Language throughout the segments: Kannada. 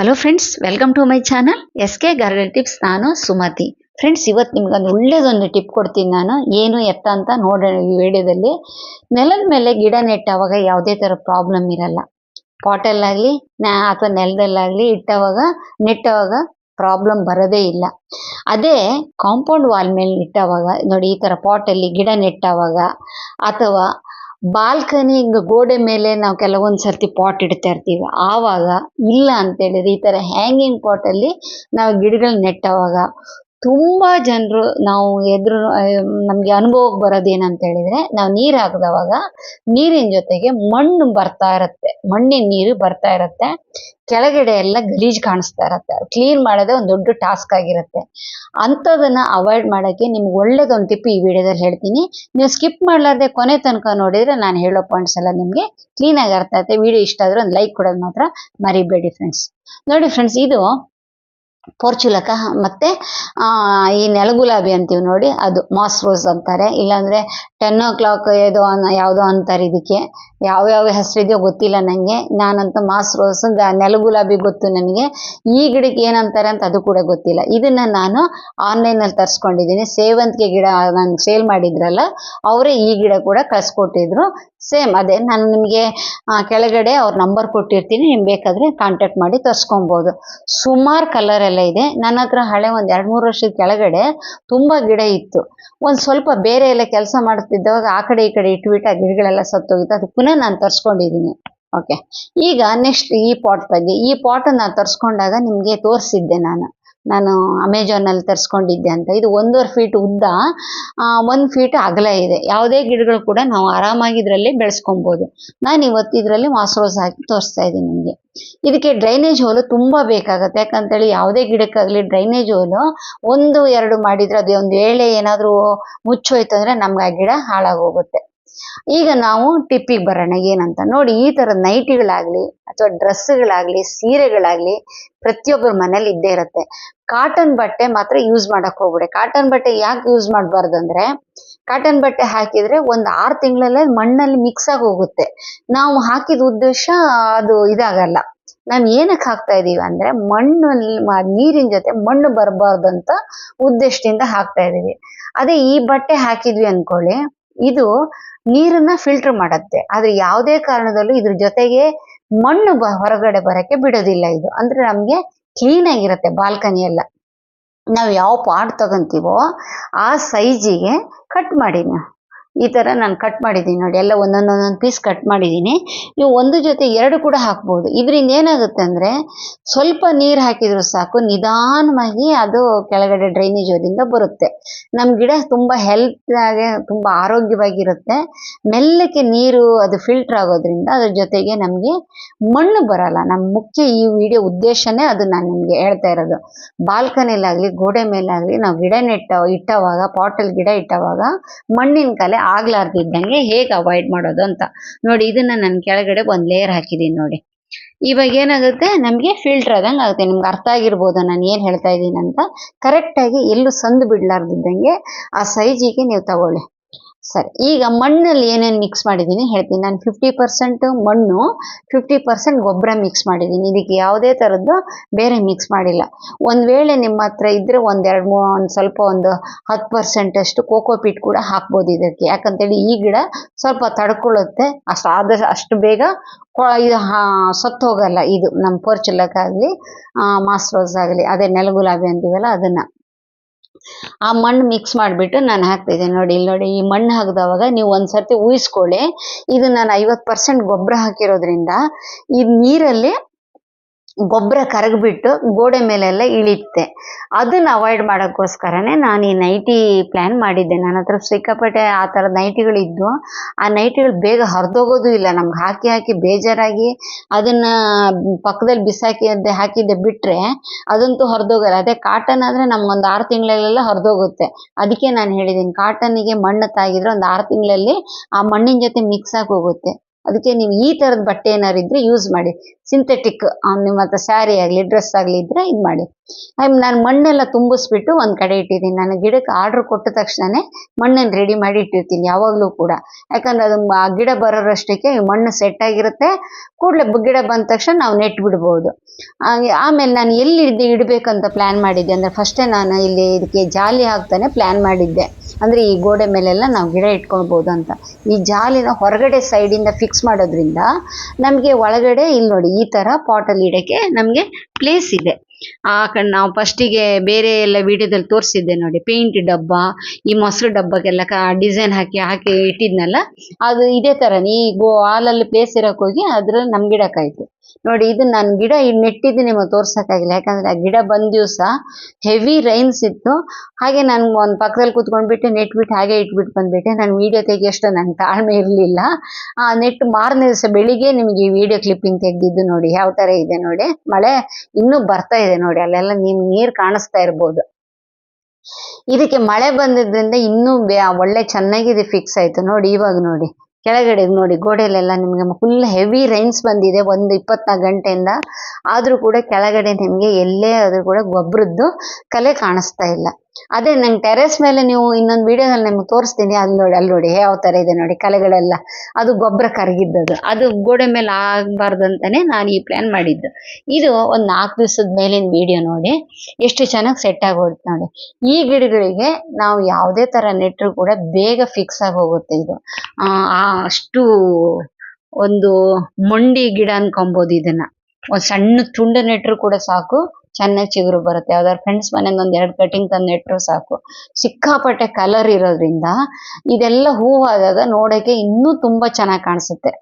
Hello friends welcome to my channel S K garden tips ನಾನು ಸುಮತಿ. ಫ್ರೆಂಡ್ಸ್ ಇವತ್ತು ನಿಮ್ಗೆ ಒಂದು ಒಳ್ಳೇದೊಂದು ಟಿಪ್ ಕೊಡ್ತೀನಿ ನಾನು. ಏನು ಎತ್ತ ಅಂತ ನೋಡೋಣ ಈ ವಿಡಿಯೋದಲ್ಲಿ. ನೆಲದ ಮೇಲೆ ಗಿಡ ನೆಟ್ಟಾವಾಗ ಯಾವುದೇ ಥರ ಪ್ರಾಬ್ಲಮ್ ಇರಲ್ಲ. ಪಾಟಲ್ಲಾಗಲಿ ನಾ ಅಥವಾ ನೆಲದಲ್ಲಾಗಲಿ ಇಟ್ಟವಾಗ, ನೆಟ್ಟವಾಗ ಪ್ರಾಬ್ಲಮ್ ಬರೋದೇ ಇಲ್ಲ. ಅದೇ ಕಾಂಪೌಂಡ್ ವಾಲ್ ಮೇಲೆ ಇಟ್ಟವಾಗ ನೋಡಿ ಈ ಥರ ಪಾಟಲ್ಲಿ ಗಿಡ ನೆಟ್ಟವಾಗ, ಅಥವಾ ಬಾಲ್ಕನಿ ಗೋಡೆ ಮೇಲೆ ನಾವು ಕೆಲವೊಂದ್ ಸರ್ತಿ ಪಾಟ್ ಇಡ್ತಾ ಇರ್ತೀವಿ. ಆವಾಗ ಇಲ್ಲ ಅಂತ ಅಂತೇಳಿದ್ರೆ ಈ ತರ ಹ್ಯಾಂಗಿಂಗ್ ಅಲ್ಲಿ ನಾವು ಗಿಡಗಳ್ ನೆಟ್ಟವಾಗ ತುಂಬ ಜನರು ನಾವು ಎದುರು ನಮಗೆ ಅನುಭವಕ್ಕೆ ಬರೋದೇನಂತ ಹೇಳಿದ್ರೆ, ನಾವು ನೀರು ಹಾಕಿದವಾಗ ನೀರಿನ ಜೊತೆಗೆ ಮಣ್ಣು ಬರ್ತಾ ಇರುತ್ತೆ, ಮಣ್ಣಿನ ನೀರು ಬರ್ತಾ ಇರುತ್ತೆ, ಕೆಳಗಡೆ ಎಲ್ಲ ಗಲೀಜು ಕಾಣಿಸ್ತಾ ಇರುತ್ತೆ ಕ್ಲೀನ್ ಮಾಡೋದೇ ಒಂದು ದೊಡ್ಡ ಟಾಸ್ಕ್ ಆಗಿರುತ್ತೆ. ಅಂಥದನ್ನ ಅವಾಯ್ಡ್ ಮಾಡೋಕ್ಕೆ ನಿಮ್ಗೆ ಒಳ್ಳೇದೊಂದು ಟಿಪ್ ಈ ವಿಡಿಯೋದಲ್ಲಿ ಹೇಳ್ತೀನಿ. ನೀವು ಸ್ಕಿಪ್ ಮಾಡಲಾರ್ದೆ ಕೊನೆ ತನಕ ನೋಡಿದ್ರೆ ನಾನು ಹೇಳೋ ಪಾಯಿಂಟ್ಸ್ ಎಲ್ಲ ನಿಮಗೆ ಕ್ಲೀನಾಗಿ ಅರ್ಥ ಆಗುತ್ತೆ. ವಿಡಿಯೋ ಇಷ್ಟ ಆದ್ರೆ ಒಂದು ಲೈಕ್ ಕೊಡೋದು ಮಾತ್ರ ಮರಿಬೇಡಿ ಫ್ರೆಂಡ್ಸ್ ನೋಡಿ ಫ್ರೆಂಡ್ಸ್ ಇದು ಪೋರ್ಚುಲಕ, ಮತ್ತೆ ಈ ನೆಲಗುಲಾಬಿ ಅಂತೀವಿ ನೋಡಿ, ಅದು ಮಾಸ್ ರೋಸ್ ಅಂತಾರೆ. ಇಲ್ಲಾಂದ್ರೆ ಟೆನ್ ಓ ಕ್ಲಾಕ್ ಏದೋ ಅನ್ನ ಯಾವುದೋ ಅಂತಾರೆ ಇದಕ್ಕೆ. ಯಾವ್ಯಾವ ಹೆಸರಿದೆಯೋ ಗೊತ್ತಿಲ್ಲ ನನಗೆ ನಾನಂತ ಮಾಸ್ ರೋಸ್ ನೆಲಗುಲಾಬಿ ಗೊತ್ತು ನನಗೆ. ಈ ಗಿಡಕ್ಕೆ ಏನಂತಾರೆ ಅಂತ ಅದು ಕೂಡ ಗೊತ್ತಿಲ್ಲ. ಇದನ್ನ ನಾನು ಆನ್ಲೈನಲ್ಲಿ ತರಿಸ್ಕೊಂಡಿದ್ದೀನಿ. ಸೇವಂತಿಗೆ ಗಿಡ ನಾನು ಸೇಲ್ ಮಾಡಿದ್ರಲ್ಲ, ಅವರೇ ಈ ಗಿಡ ಕೂಡ ಕಳ್ಸಿಕೊಟ್ಟಿದ್ರು. ಸೇಮ್ ಅದೇ, ನಾನು ನಿಮಗೆ ಕೆಳಗಡೆ ಅವ್ರ ನಂಬರ್ ಕೊಟ್ಟಿರ್ತೀನಿ. ನಿಮ್ಗೆ ಬೇಕಾದರೆ ಕಾಂಟ್ಯಾಕ್ಟ್ ಮಾಡಿ ತರಿಸ್ಕೊಬೋದು. ಸುಮಾರು ಕಲರ್ ಇದೆ. ನನ್ನ ಹತ್ರ ಹಳೆ ಒಂದು ಎರಡು ಮೂರು ವರ್ಷದ ಕೆಳಗಡೆ ತುಂಬಾ ಗಿಡ ಇತ್ತು. ಒಂದು ಸ್ವಲ್ಪ ಬೇರೆ ಎಲ್ಲ ಕೆಲಸ ಮಾಡ್ತಿದ್ದವಾಗ ಆ ಕಡೆ ಈ ಕಡೆ ಇಟ್ಬಿಟ್ಟು ಆ ಗಿಡಗಳೆಲ್ಲ ಸತ್ತೋಗಿತ್ತು. ಅದು ಪುನಃ ನಾನು ತರಿಸ್ಕೊಂಡಿದ್ದೀನಿ. ಓಕೆ ಈಗ ನೆಕ್ಸ್ಟ್ ಈ ಪಾಟ್ ಬಗ್ಗೆ. ಈ ಪಾಟ್ ನಾನು ತರಿಸ್ಕೊಂಡಾಗ ನಿಮಗೆ ತೋರಿಸಿದ್ದೆ ನಾನು. ನಾನು ಅಮೆಜಾನಲ್ಲಿ ತರಿಸ್ಕೊಂಡಿದ್ದೆ ಅಂತ. ಇದು ಒಂದೂವರೆ ಫೀಟ್ ಉದ್ದ ಒಂದು ಫೀಟ್ ಅಗಲ ಇದೆ. ಯಾವುದೇ ಗಿಡಗಳು ಕೂಡ ನಾವು ಆರಾಮಾಗಿ ಇದರಲ್ಲಿ ಬೆಳೆಸ್ಕೊಬೋದು. ನಾನು ಇವತ್ತು ಇದರಲ್ಲಿ ಮಾಸ್ರೋಸ್ ಹಾಕಿ ತೋರಿಸ್ತಾ ಇದ್ದೀನಿ ನಿಮಗೆ. ಇದಕ್ಕೆ ಡ್ರೈನೇಜ್ ಹೋಲು ತುಂಬ ಬೇಕಾಗುತ್ತೆ. ಯಾಕಂತೇಳಿ ಯಾವುದೇ ಗಿಡಕ್ಕಾಗಲಿ ಡ್ರೈನೇಜ್ ಹೋಲು ಒಂದು, ಎರಡು ಮಾಡಿದರೆ ಅದು ಒಂದು ಏಳೆ ಏನಾದರೂ ಮುಚ್ಚೋಯ್ತು ಅಂದರೆ ನಮ್ಗೆ ಆ ಗಿಡ ಹಾಳಾಗೋಗುತ್ತೆ. ಈಗ ನಾವು ಟಿಪ್ಪಿಗೆ ಬರೋಣ. ಏನಂತ ನೋಡಿ, ಈ ಥರ ನೈಟಿಗಳಾಗಲಿ ಅಥವಾ ಡ್ರೆಸ್ಗಳಾಗಲಿ ಸೀರೆಗಳಾಗಲಿ ಪ್ರತಿಯೊಬ್ಬರ ಮನೇಲಿ ಇದ್ದೇ ಇರುತ್ತೆ. ಕಾಟನ್ ಬಟ್ಟೆ ಮಾತ್ರ ಯೂಸ್ ಮಾಡಕ್ ಹೋಗ್ಬಿಡಿ. ಕಾಟನ್ ಬಟ್ಟೆ ಯಾಕೆ ಯೂಸ್ ಮಾಡಬಾರ್ದು ಅಂದ್ರೆ ಕಾಟನ್ ಬಟ್ಟೆ ಹಾಕಿದ್ರೆ ಒಂದು ಆರು ತಿಂಗಳಲ್ಲೇ ಮಣ್ಣಲ್ಲಿ ಮಿಕ್ಸ್ ಆಗಿ ಹೋಗುತ್ತೆ. ನಾವು ಹಾಕಿದ ಉದ್ದೇಶ ಅದು ಇದಾಗಲ್ಲ. ನಾವು ಏನಕ್ಕೆ ಹಾಕ್ತಾ ಇದ್ದೀವಿ ಅಂದ್ರೆ, ಮಣ್ಣಲ್ಲಿ ನೀರಿನ ಜೊತೆ ಮಣ್ಣು ಬರಬಾರ್ದಂತ ಉದ್ದೇಶದಿಂದ ಹಾಕ್ತಾ ಇದ್ದೀವಿ ಅದೇ ಈ ಬಟ್ಟೆ ಹಾಕಿದ್ವಿ ಅನ್ಕೊಳ್ಳಿ. ಇದು ನೀರನ್ನ ಫಿಲ್ಟರ್ ಮಾಡುತ್ತೆ. ಆದ್ರೆ ಯಾವುದೇ ಕಾರಣದಲ್ಲೂ ಇದ್ರ ಜೊತೆಗೆ ಮಣ್ಣು ಬ ಹೊರಗಡೆ ಬರಕ್ಕೆ ಬಿಡೋದಿಲ್ಲ ಇದು. ಅಂದ್ರೆ ನಮ್ಗೆ ಕ್ಲೀನ್ ಆಗಿರುತ್ತೆ ಬಾಲ್ಕನಿ ಎಲ್ಲ. ನಾವು ಯಾವ ಪಾಟ್ ತಗೊಂತೀವೋ ಆ ಸೈಜಿಗೆ ಕಟ್ ಮಾಡಿ ನೀವು ಈ ಥರ ನಾನು ಕಟ್ ಮಾಡಿದ್ದೀನಿ ನೋಡಿ. ಎಲ್ಲ ಒಂದೊಂದು ಒಂದೊಂದು ಪೀಸ್ ಕಟ್ ಮಾಡಿದ್ದೀನಿ. ನೀವು ಒಂದು ಜೊತೆ ಎರಡು ಕೂಡ ಹಾಕ್ಬೋದು. ಇದರಿಂದ ಏನಾಗುತ್ತೆ ಅಂದರೆ ಸ್ವಲ್ಪ ನೀರು ಹಾಕಿದರೂ ಸಾಕು, ನಿಧಾನವಾಗಿ ಅದು ಕೆಳಗಡೆ ಡ್ರೈನೇಜ್ ಅದರಿಂದ ಬರುತ್ತೆ. ನಮ್ಮ ಗಿಡ ತುಂಬ ಹೆಲ್ತ್ ಆಗಿ ತುಂಬ ಆರೋಗ್ಯವಾಗಿರುತ್ತೆ. ಮೆಲ್ಲಕ್ಕೆ ನೀರು ಅದು ಫಿಲ್ಟರ್ ಆಗೋದ್ರಿಂದ ಅದ್ರ ಜೊತೆಗೆ ನಮಗೆ ಮಣ್ಣು ಬರಲ್ಲ. ನಮ್ಮ ಮುಖ್ಯ ಈ ವಿಡಿಯೋ ಉದ್ದೇಶನೇ ಅದು ನಾನು ನಿಮಗೆ ಹೇಳ್ತಾ ಇರೋದು. ಬಾಲ್ಕನಿಲಾಗಲಿ ಗೋಡೆ ಮೇಲಾಗಲಿ ನಾವು ಗಿಡ ನೆಟ್ಟ, ಇಟ್ಟವಾಗ, ಪಾಟಲ್ ಗಿಡ ಇಟ್ಟವಾಗ ಮಣ್ಣಿನ ಕಲೆ ಆಗ್ಲಾರ್ದಿದ್ದಂಗೆ ಹೇಗೆ ಅವಾಯ್ಡ್ ಮಾಡೋದು ಅಂತ. ನೋಡಿ, ಇದನ್ನ ನಾನು ಕೆಳಗಡೆ ಒಂದು ಲೇಯರ್ ಹಾಕಿದ್ದೀನಿ ನೋಡಿ. ಇವಾಗ ಏನಾಗುತ್ತೆ? ನಮಗೆ ಫಿಲ್ಟರ್ ಆದಂಗೆ ಆಗುತ್ತೆ. ನಿಮ್ಗೆ ಅರ್ಥ ಆಗಿರ್ಬೋದು ನಾನು ಏನು ಹೇಳ್ತಾ ಇದ್ದೀನಿ ಅಂತ. ಕರೆಕ್ಟಾಗಿ ಎಲ್ಲೂ ಸಂದು ಬಿಡ್ಲಾರ್ದಿದ್ದಂಗೆ ಆ ಸೈಜಿಗೆ ನೀವು ತಗೊಳ್ಳಿ. ಸರಿ, ಈಗ ಮಣ್ಣಲ್ಲಿ ಏನೇನು ಮಿಕ್ಸ್ ಮಾಡಿದ್ದೀನಿ ಹೇಳ್ತೀನಿ. ನಾನು ಫಿಫ್ಟಿ ಪರ್ಸೆಂಟ್ ಮಣ್ಣು ಫಿಫ್ಟಿ ಪರ್ಸೆಂಟ್ ಗೊಬ್ಬರ ಮಿಕ್ಸ್ ಮಾಡಿದ್ದೀನಿ. ಇದಕ್ಕೆ ಯಾವುದೇ ಥರದ್ದು ಬೇರೆ ಮಿಕ್ಸ್ ಮಾಡಿಲ್ಲ. ಒಂದು ವೇಳೆ ನಿಮ್ಮ ಹತ್ರ ಇದ್ದರೆ ಒಂದೆರಡು ಮೂ, ಒಂದು ಸ್ವಲ್ಪ ಒಂದು ಹತ್ತು ಪರ್ಸೆಂಟಷ್ಟು ಕೋಕೋ ಕೋಕೋಪೀಟ್ ಕೂಡ ಹಾಕ್ಬೋದು ಇದಕ್ಕೆ. ಯಾಕಂತೇಳಿ ಈ ಗಿಡ ಸ್ವಲ್ಪ ತಡ್ಕೊಳ್ಳುತ್ತೆ. ಅಷ್ಟು ಆದಷ್ಟು ಅಷ್ಟು ಬೇಗ ಇದು ಸತ್ತು ಹೋಗಲ್ಲ. ಇದು ನಮ್ಮ ಪೋರ್ಚುಲಕ್ಕಾಗಲಿ ಮಾಸ್ ರೋಸ್ ಆಗಲಿ, ಅದೇ ನೆಲಗುಲಾಬಿ ಅಂತೀವಲ್ಲ ಅದನ್ನು. ಆ ಮಣ್ಣು ಮಿಕ್ಸ್ ಮಾಡಿಬಿಟ್ಟು ನಾನು ಹಾಕ್ತಿದ್ದೀನಿ ನೋಡಿ ಇಲ್ಲಿ ನೋಡಿ, ಈ ಮಣ್ಣು ಹಾಕಿದವಾಗ ನೀವು ಒಂದ್ಸರ್ತಿ ಊಹಿಸ್ಕೊಳ್ಳಿ. ಇದು ನಾನು ಐವತ್ತು ಪರ್ಸೆಂಟ್ ಗೊಬ್ಬರ ಹಾಕಿರೋದ್ರಿಂದ, ಈ ನೀರಲ್ಲಿ ಗೊಬ್ಬರ ಕರಗಿಬಿಟ್ಟು ಗೋಡೆ ಮೇಲೆಲ್ಲ ಇಳಿಯುತ್ತೆ. ಅದನ್ನ ಅವಾಯ್ಡ್ ಮಾಡೋಕ್ಕೋಸ್ಕರನೇ ನಾನು ಈ ನೈಟಿ ಪ್ಲ್ಯಾನ್ ಮಾಡಿದ್ದೆ. ನನ್ನ ಹತ್ರ ಸಿಕ್ಕಾಪಟ್ಟೆ ಆ ಥರ ನೈಟಿಗಳಿದ್ವು. ಆ ನೈಟಿಗಳು ಬೇಗ ಹರಿದೋಗೋದು ಇಲ್ಲ. ನಮ್ಗೆ ಹಾಕಿ ಹಾಕಿ ಬೇಜಾರಾಗಿ ಅದನ್ನು ಪಕ್ಕದಲ್ಲಿ ಬಿಸಾಕಿ ಅದೇ ಹಾಕಿದ್ದೆ ಬಿಟ್ಟರೆ ಅದಂತೂ ಹರಿದೋಗಲ್ಲ. ಅದೇ ಕಾಟನ್ ಆದರೆ ನಮ್ಗೊಂದು ಆರು ತಿಂಗಳಲ್ಲೆಲ್ಲ ಹರಿದೋಗುತ್ತೆ. ಅದಕ್ಕೆ ನಾನು ಹೇಳಿದ್ದೀನಿ ಕಾಟನ್ನಿಗೆ ಮಣ್ಣು ತಾಗಿದ್ರೆ ಒಂದು ಆರು ತಿಂಗಳಲ್ಲಿ ಆ ಮಣ್ಣಿನ ಜೊತೆ ಮಿಕ್ಸ್ ಆಗಿ ಹೋಗುತ್ತೆ. ಅದಕ್ಕೆ ನೀವು ಈ ಥರದ ಬಟ್ಟೆ ಏನಾರು ಇದ್ರೆ ಯೂಸ್ ಮಾಡಿ. ಸಿಂಥೆಟಿಕ್ ನಿಮ್ಮ ಹತ್ರ ಸ್ಯಾರಿ ಆಗಲಿ ಡ್ರೆಸ್ ಆಗಲಿ ಇದ್ರೆ ಇದು ಮಾಡಿ. ನಾನು ಮಣ್ಣೆಲ್ಲ ತುಂಬಿಸ್ಬಿಟ್ಟು ಒಂದು ಕಡೆ ಇಟ್ಟಿದ್ದೀನಿ. ನಾನು ಗಿಡಕ್ಕೆ ಆರ್ಡ್ರ್ ಕೊಟ್ಟ ತಕ್ಷಣನೇ ಮಣ್ಣನ್ನು ರೆಡಿ ಮಾಡಿ ಇಟ್ಟಿರ್ತೀನಿ, ಯಾವಾಗಲೂ ಕೂಡ. ಯಾಕಂದ್ರೆ ಅದು ಆ ಗಿಡ ಬರೋರಷ್ಟಕ್ಕೆ ಮಣ್ಣು ಸೆಟ್ ಆಗಿರುತ್ತೆ. ಕೂಡಲೇ ಗಿಡ ಬಂದ ತಕ್ಷಣ ನಾವು ನೆಟ್ ಬಿಡ್ಬೋದು ಆಮೇಲೆ ನಾನು ಎಲ್ಲಿ ಇದ್ದು ಇಡಬೇಕಂತ ಪ್ಲ್ಯಾನ್ ಮಾಡಿದ್ದೆ. ಅಂದರೆ ಫಸ್ಟೇ ನಾನು ಇಲ್ಲಿ ಇದಕ್ಕೆ ಜಾಲಿ ಹಾಕ್ತಾನೆ ಪ್ಲ್ಯಾನ್ ಮಾಡಿದ್ದೆ. ಅಂದರೆ ಈ ಗೋಡೆ ಮೇಲೆಲ್ಲ ನಾವು ಗಿಡ ಇಟ್ಕೊಳ್ಬೋದು ಅಂತ. ಈ ಜಾಲಿನ ಹೊರಗಡೆ ಸೈಡಿಂದ ಫಿಕ್ಸ್ ಮಾಡೋದ್ರಿಂದ ನಮಗೆ ಒಳಗಡೆ ಇಲ್ಲಿ ನೋಡಿ, ಈ ಥರ ಪಾಟಲ್ಲಿ ಇಡೋಕ್ಕೆ ನಮಗೆ ಪ್ಲೇಸ್ ಇದೆ. ಆ ಕಡೆ ನಾವು ಫಸ್ಟಿಗೆ ಬೇರೆ ಎಲ್ಲ ವಿಡಿಯೋದಲ್ಲಿ ತೋರಿಸಿದ್ದೆ ನೋಡಿ ಪೇಂಟ್ ಡಬ್ಬ, ಈ ಮೊಸರು ಡಬ್ಬಕ್ಕೆಲ್ಲ ಕ ಡಿಸೈನ್ ಹಾಕಿ ಹಾಕಿ ಇಟ್ಟಿದ್ನಲ್ಲ, ಅದು ಇದೇ ಥರ ಈ ಗೋ ಹಾಲಲ್ಲಿ ಪ್ಲೇಸ್ ಇರೋಕ್ಕೋಗಿ ಅದ್ರಲ್ಲಿ ನಮ್ಗೆ ಗಿಡಕ್ಕಾಯ್ತು ನೋಡಿ, ಇದು ನಾನು ಗಿಡ ನೆಟ್ಟಿದ್ದು ನಿಮಗೆ ತೋರ್ಸೋಕ್ಕಾಗಿಲ್ಲ. ಯಾಕಂದರೆ ಆ ಗಿಡ ಬಂದ ದಿವಸ ಹೆವಿ ರೈನ್ಸ್ ಇತ್ತು. ಹಾಗೆ ನಾನು ಒಂದು ಪಕ್ಕದಲ್ಲಿ ಕೂತ್ಕೊಂಡ್ಬಿಟ್ಟು ನೆಟ್ಬಿಟ್ಟು ಹಾಗೆ ಇಟ್ಬಿಟ್ಟು ಬಂದ್ಬಿಟ್ಟೆ. ನಾನು ವೀಡಿಯೋ ತೆಗಿಯೋಷ್ಟು ನನ್ನ ತಾಳ್ಮೆ ಇರಲಿಲ್ಲ. ಆ ನೆಟ್ ಮಾರನೇ ದಿವಸ ಬೆಳಿಗ್ಗೆ ನಿಮಗೆ ಈ ವಿಡಿಯೋ ಕ್ಲಿಪ್ಪಿಂಗ್ ತೆಗೆದಿದ್ದು ನೋಡಿ, ಯಾವ ಥರ ಇದೆ ನೋಡಿ. ಮಳೆ ಇನ್ನೂ ಬರ್ತಾ ಇದೆ ನೋಡಿ, ಅಲ್ಲೆಲ್ಲ ನಿಮ್ ನೀರು ಕಾಣಿಸ್ತಾ ಇರ್ಬೋದು. ಇದಕ್ಕೆ ಮಳೆ ಬಂದಿದ್ರಿಂದ ಇನ್ನೂ ಒಳ್ಳೆ ಚೆನ್ನಾಗಿದೆ ಫಿಕ್ಸ್ ಆಯ್ತು ನೋಡಿ ಇವಾಗ ನೋಡಿ. ಕೆಳಗಡೆ ನೋಡಿ ಗೋಡೆಲೆಲ್ಲ ನಿಮಗೆ ಫುಲ್ ಹೆವಿ ರೈನ್ಸ್ ಬಂದಿದೆ, ಒಂದು ಇಪ್ಪತ್ನಾಲ್ಕು ಗಂಟೆಯಿಂದ. ಆದರೂ ಕೂಡ ಕೆಳಗಡೆ ನಿಮಗೆ ಎಲ್ಲೇ ಆದರೂ ಕೂಡ ಗೊಬ್ಬರದ್ದು ಕಲೆ ಕಾಣಿಸ್ತಾ ಇಲ್ಲ. ಅದೇ ನಂಗೆ ಟೆರೆಸ್ ಮೇಲೆ ನೀವು ಇನ್ನೊಂದು ವಿಡಿಯೋದಲ್ಲಿ ನಿಮ್ಗೆ ತೋರಿಸ್ತೀನಿ. ಅಲ್ಲಿ ನೋಡಿ ಅಲ್ಲಿ ನೋಡಿ, ಯಾವ ಥರ ಇದೆ ನೋಡಿ, ಕಲೆಗಳೆಲ್ಲ. ಅದು ಗೊಬ್ಬರ ಕರಗಿದ್ದದು ಅದು ಗೋಡೆ ಮೇಲೆ ಆಗಬಾರ್ದು ಅಂತಲೇ ನಾನು ಈ ಪ್ಲ್ಯಾನ್ ಮಾಡಿದ್ದು. ಇದು ಒಂದು ನಾಲ್ಕು ದಿವಸದ ಮೇಲಿನ ವಿಡಿಯೋ ನೋಡಿ, ಎಷ್ಟು ಚೆನ್ನಾಗಿ ಸೆಟ್ ಆಗೋಯ್ತು ನೋಡಿ. ಈ ಗಿಡಗಳಿಗೆ ನಾವು ಯಾವುದೇ ಥರ ನೆಟ್ಟರು ಕೂಡ ಬೇಗ ಫಿಕ್ಸ್ ಆಗಿ ಹೋಗುತ್ತೆ ಇದು. ಅಷ್ಟು ಒಂದು ಮೊಂಡಿ ಗಿಡ ಅನ್ಕೊಬೋದು ಇದನ್ನ. ಒಂದು ಸಣ್ಣ ತುಂಡು ನೆಟ್ಟರು ಕೂಡ ಸಾಕು. ಚೆನ್ನಾಗಿ ಚಿಗುರು ಬರುತ್ತೆ. ಯಾವ್ದಾದ್ರು ಫ್ರೆಂಡ್ಸ್ ಮನೆಯಿಂದ ಒಂದು ಎರಡು ಕಟಿಂಗ್ ತಂದು ನೆಟ್ಟರು ಸಾಕು. ಸಿಕ್ಕಾಪಟ್ಟೆ ಕಲರ್ ಇರೋದ್ರಿಂದ ಇದೆಲ್ಲ ಹೂವಾದಾಗ ನೋಡೋಕೆ ಇನ್ನೂ ತುಂಬಾ ಚೆನ್ನಾಗಿ ಕಾಣಿಸುತ್ತೆ.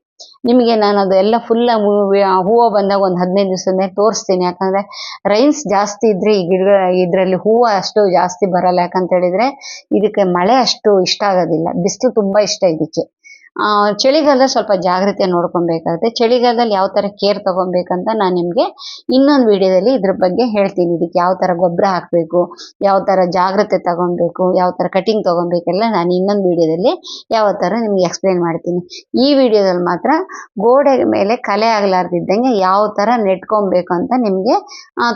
ನಿಮಗೆ ನಾನು ಅದೆಲ್ಲ ಫುಲ್ ಹೂವು ಬಂದಾಗ ಒಂದು ಹದಿನೈದು ದಿವಸದ ತೋರಿಸ್ತೀನಿ. ಯಾಕಂದ್ರೆ ರೈನ್ಸ್ ಜಾಸ್ತಿ ಇದ್ರೆ ಈ ಗಿಡ ಇದರಲ್ಲಿ ಹೂವು ಅಷ್ಟು ಜಾಸ್ತಿ ಬರಲ್ಲ. ಯಾಕಂತ ಹೇಳಿದ್ರೆ ಇದಕ್ಕೆ ಮಳೆ ಅಷ್ಟು ಇಷ್ಟ ಆಗೋದಿಲ್ಲ. ಬಿಸಿಲು ತುಂಬಾ ಇಷ್ಟ ಇದಕ್ಕೆ. ಚಳಿಗಾಲದಲ್ಲಿ ಸ್ವಲ್ಪ ಜಾಗ್ರತೆ ನೋಡ್ಕೊಬೇಕಾಗುತ್ತೆ. ಚಳಿಗಾಲದಲ್ಲಿ ಯಾವ ಥರ ಕೇರ್ ತಗೊಬೇಕಂತ ನಾನು ನಿಮಗೆ ಇನ್ನೊಂದು ವಿಡಿಯೋದಲ್ಲಿ ಇದ್ರ ಬಗ್ಗೆ ಹೇಳ್ತೀನಿ. ಇದಕ್ಕೆ ಯಾವ ಥರ ಗೊಬ್ಬರ ಹಾಕಬೇಕು, ಯಾವ ಥರ ಜಾಗ್ರತೆ ತಗೊಬೇಕು, ಯಾವ ಥರ ಕಟಿಂಗ್ ತಗೊಬೇಕೆಲ್ಲ ನಾನು ಇನ್ನೊಂದು ವಿಡಿಯೋದಲ್ಲಿ ಯಾವ ಥರ ನಿಮ್ಗೆ ಎಕ್ಸ್ಪ್ಲೇನ್ ಮಾಡ್ತೀನಿ. ಈ ವಿಡಿಯೋದಲ್ಲಿ ಮಾತ್ರ ಗೋಡೆ ಮೇಲೆ ಕಲೆ ಆಗಲಾರ್ದಿದ್ದಂಗೆ ಯಾವ ಥರ ನೆಟ್ಕೊಬೇಕು ಅಂತ ನಿಮಗೆ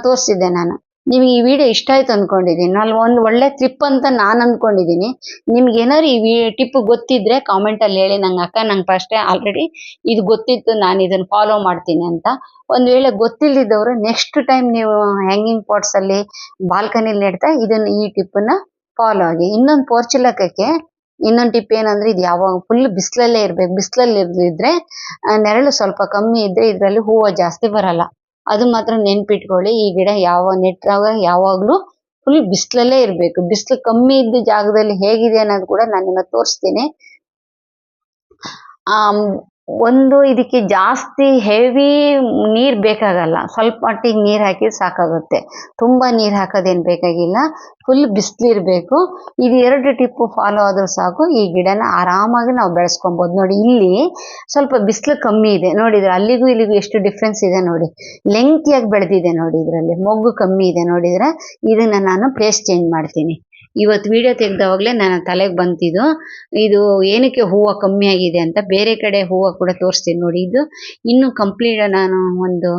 ತೋರಿಸಿದ್ದೆ ನಾನು. ನಿಮಗೆ ಈ ವಿಡಿಯೋ ಇಷ್ಟ ಆಯ್ತು ಅನ್ಕೊಂಡಿದ್ದೀನಿ ಅಲ್ಲಿ ಒಂದು ಒಳ್ಳೆ ಟ್ರಿಪ್ ಅಂತ ನಾನು ಅಂದ್ಕೊಂಡಿದ್ದೀನಿ ನಿಮ್ಗೆ ಏನಾದ್ರು ಈ ಟಿಪ್ ಗೊತ್ತಿದ್ರೆ ಕಾಮೆಂಟ್ ಅಲ್ಲಿ ಹೇಳಿ. ನಂಗೆ ಅಕ್ಕ ನಂಗೆ ಫಸ್ಟೇ ಆಲ್ರೆಡಿ ಇದು ಗೊತ್ತಿತ್ತು, ನಾನು ಇದನ್ನು ಫಾಲೋ ಮಾಡ್ತೀನಿ ಅಂತ. ಒಂದ್ ವೇಳೆ ಗೊತ್ತಿಲ್ಲದಿದ್ದವರು ನೆಕ್ಸ್ಟ್ ಟೈಮ್ ನೀವು ಹ್ಯಾಂಗಿಂಗ್ ಪಾಟ್ಸಲ್ಲಿ ಬಾಲ್ಕನಿಲಿ ನೆಡ್ತಾ ಇದನ್ನ ಈ ಟಿಪ್ಪನ್ನ ಫಾಲೋ ಆಗಿ. ಇನ್ನೊಂದು ಪೋರ್ಚುಲಕಕ್ಕೆ ಇನ್ನೊಂದು ಟಿಪ್ ಏನಂದ್ರೆ ಇದು ಯಾವಾಗ ಫುಲ್ ಬಿಸಿಲಲ್ಲೇ ಇರ್ಬೇಕು. ಬಿಸಿಲಲ್ಲಿ ಇದ್ರೆ ನೆರಳು ಸ್ವಲ್ಪ ಕಮ್ಮಿ ಇದ್ರೆ ಇದರಲ್ಲಿ ಹೂವು ಜಾಸ್ತಿ ಬರಲ್ಲ. ಅದು ಮಾತ್ರ ನೆನ್ಪಿಟ್ಕೊಳ್ಳಿ, ಈ ಗಿಡ ಯಾವ ನೆಟ್ಟಾಗ ಯಾವಾಗಲೂ ಫುಲ್ ಬಿಸಿಲಲ್ಲೇ ಇರಬೇಕು. ಬಿಸಿಲು ಕಮ್ಮಿ ಇದ್ದ ಜಾಗದಲ್ಲಿ ಹೇಗಿದೆ ಅನ್ನೋದು ಕೂಡ ನಾನು ನಿಮಗೆ ತೋರಿಸ್ತೀನಿ. ಒಂದು ಇದಕ್ಕೆ ಜಾಸ್ತಿ ಹೆವಿ ನೀರು ಬೇಕಾಗಲ್ಲ. ಸ್ವಲ್ಪ ಮಟ್ಟಿಗೆ ನೀರು ಹಾಕಿ ಸಾಕಾಗುತ್ತೆ. ತುಂಬ ನೀರು ಹಾಕೋದೇನು ಬೇಕಾಗಿಲ್ಲ. ಫುಲ್ ಬಿಸಿಲಿರಬೇಕು ಇದು ಎರಡು ಟಿಪ್ಪು ಫಾಲೋ ಆದರೂ ಸಾಕು. ಈ ಗಿಡನ ಆರಾಮಾಗಿ ನಾವು ಬೆಳೆಸ್ಕೊಬೋದು. ನೋಡಿ, ಇಲ್ಲಿ ಸ್ವಲ್ಪ ಬಿಸಿಲು ಕಮ್ಮಿ ಇದೆ. ನೋಡಿದ್ರೆ ಅಲ್ಲಿಗೂ ಇಲ್ಲಿಗೂ ಎಷ್ಟು ಡಿಫ್ರೆನ್ಸ್ ಇದೆ ನೋಡಿ. ಲೆಂಕಿಯಾಗಿ ಬೆಳೆದಿದೆ ನೋಡಿ ಇದರಲ್ಲಿ. ಮೊಗ್ಗು ಕಮ್ಮಿ ಇದೆ ನೋಡಿದರೆ ಇದನ್ನು ನಾನು ಪ್ಲೇಸ್ ಚೇಂಜ್ ಮಾಡ್ತೀನಿ. ಇವತ್ತು ವಿಡಿಯೋ ತೆಗೆದವಾಗಲೇ ನನ್ನ ತಲೆಗೆ ಬಂತಿದ್ದು ಇದು ಏನಕ್ಕೆ ಹೂವು ಕಮ್ಮಿ ಆಗಿದೆ ಅಂತ ಬೇರೆ ಕಡೆ ಹೂವು ಕೂಡ ತೋರಿಸ್ತೀನಿ ನೋಡಿ. ಇದು ಇನ್ನು ಕಂಪ್ಲೀಟ್ ನಾನು ಒಂದು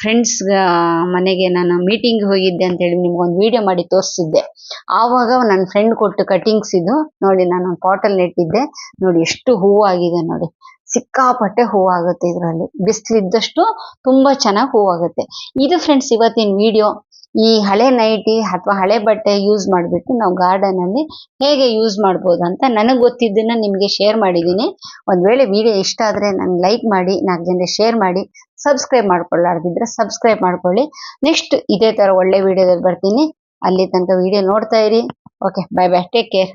ಫ್ರೆಂಡ್ಸ್ ಮನೆಗೆ ನಾನು ಮೀಟಿಂಗ್ ಹೋಗಿದ್ದೆ ಅಂತ ಹೇಳಿ ನಿಮ್ಗೊಂದು ವಿಡಿಯೋ ಮಾಡಿ ತೋರಿಸಿದ್ದೆ ಆವಾಗ ನನ್ನ ಫ್ರೆಂಡ್ ಕೊಟ್ಟು ಕಟಿಂಗ್ಸ್ ಇದು. ನೋಡಿ ನಾನು ಪಾಟಲ್ಲಿ ನೆಟ್ಟಿದ್ದೆ. ನೋಡಿ ಎಷ್ಟು ಹೂವು ಆಗಿದೆ ನೋಡಿ. ಸಿಕ್ಕಾಪಟ್ಟೆ ಹೂವು ಆಗುತ್ತೆ ಇದರಲ್ಲಿ. ಬಿಸಿಲಿದ್ದಷ್ಟು ತುಂಬಾ ಚೆನ್ನಾಗಿ ಹೂವಾಗುತ್ತೆ. ಇದು ಫ್ರೆಂಡ್ಸ್ ಇವತ್ತಿನ ವಿಡಿಯೋ ಈ ಹಳೆ ನೈಟಿ ಅಥವಾ ಹಳೆ ಬಟ್ಟೆ ಯೂಸ್ ಮಾಡಿಬಿಟ್ಟು ನಾವು ಗಾರ್ಡನ್ ಅಲ್ಲಿ ಹೇಗೆ ಯೂಸ್ ಮಾಡ್ಬೋದು ಅಂತ ನನಗೆ ಗೊತ್ತಿದ್ದನ್ನ ನಿಮಗೆ ಶೇರ್ ಮಾಡಿದ್ದೀನಿ ಒಂದ್ ವೇಳೆ ವಿಡಿಯೋ ಇಷ್ಟ ಆದ್ರೆ ನನಗೆ ಲೈಕ್ ಮಾಡಿ ನಾಲ್ಕು ಜನ ಶೇರ್ ಮಾಡಿ ಸಬ್ಸ್ಕ್ರೈಬ್ ಮಾಡ್ಕೊಳ್ಳಾರ್ದಿದ್ರೆ ಸಬ್ಸ್ಕ್ರೈಬ್ ಮಾಡ್ಕೊಳ್ಳಿ. ನೆಕ್ಸ್ಟ್ ಇದೇ ತರ ಒಳ್ಳೆ ವಿಡಿಯೋದಲ್ಲಿ ಬರ್ತೀನಿ. ಅಲ್ಲಿ ತನಕ ವಿಡಿಯೋ ನೋಡ್ತಾ ಇರಿ. Okay bye bye take care